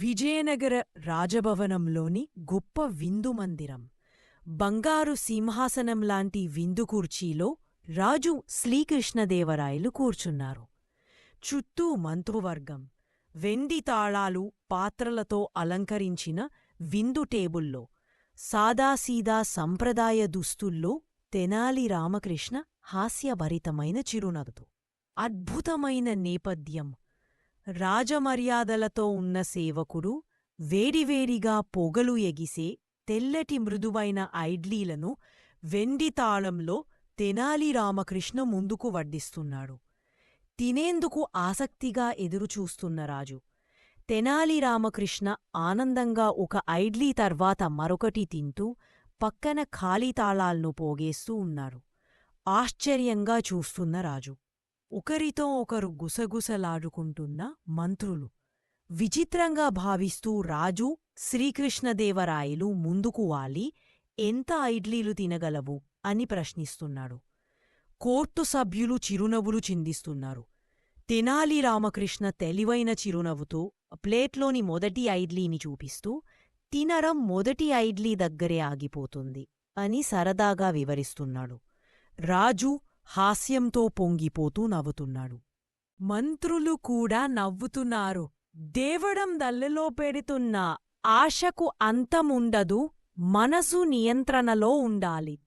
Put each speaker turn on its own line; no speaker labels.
విజయనగర రాజభవనంలోని గొప్ప విందు మందిరం. బంగారు సింహాసనం లాంటి విందు కుర్చీలో రాజు శ్రీకృష్ణదేవరాయలు కూర్చున్నారు. చుట్టూ మంత్రువర్గం వెండి తాళాలు పాత్రలతో అలంకరించిన విందు టేబుల్లో సాదాసీదా సంప్రదాయ దుస్తుల్లో తెనాలి రామకృష్ణ హాస్యభరితమైన చిరునవ్వుతో. అద్భుతమైన నేపథ్యం రాజమర్యాదలతో ఉన్న సేవకుడు వేడివేడిగా పొగలు ఎగిసే తెల్లటి మృదువైన ఐడ్లీలను వెండి తాళంలో తెనాలి రామకృష్ణ ముందుకు వడ్డిస్తున్నాడు. తినేందుకు ఆసక్తిగా ఎదురుచూస్తున్న రాజు తెనాలి రామకృష్ణ ఆనందంగా ఒక ఐడ్లీ తర్వాత మరొకటి తింటూ పక్కన ఖాళీ తాళాలను పోగేస్తూ ఉన్నాడు. ఆశ్చర్యంగా చూస్తున్న రాజు ఒకరితో ఒకరు గుసగుసలాడుకుంటున్న మంత్రులు. విచిత్రంగా భావిస్తూ రాజు శ్రీకృష్ణదేవరాయలు ముందుకు వాలి ఎంత ఐడ్లీలు తినగలవు? అని ప్రశ్నిస్తున్నాడు. కోర్టు సభ్యులు చిరునవ్వులు చిందిస్తున్నారు. తెనాలి రామకృష్ణ తెలివైన చిరునవ్వుతో ప్లేట్లోని మొదటి ఐడ్లీని చూపిస్తూ తినరం మొదటి ఐడ్లీ దగ్గరే ఆగిపోతుంది అని సరదాగా వివరిస్తున్నాడు. రాజు హాస్యంతో పొంగిపోతూ నవ్వుతున్నాడు. మంత్రులు కూడా నవ్వుతున్నారు. దేవడం దల్లెలో పెడుతున్న ఆశకు అంతముండదు మనసు నియంత్రణలో ఉండాలి.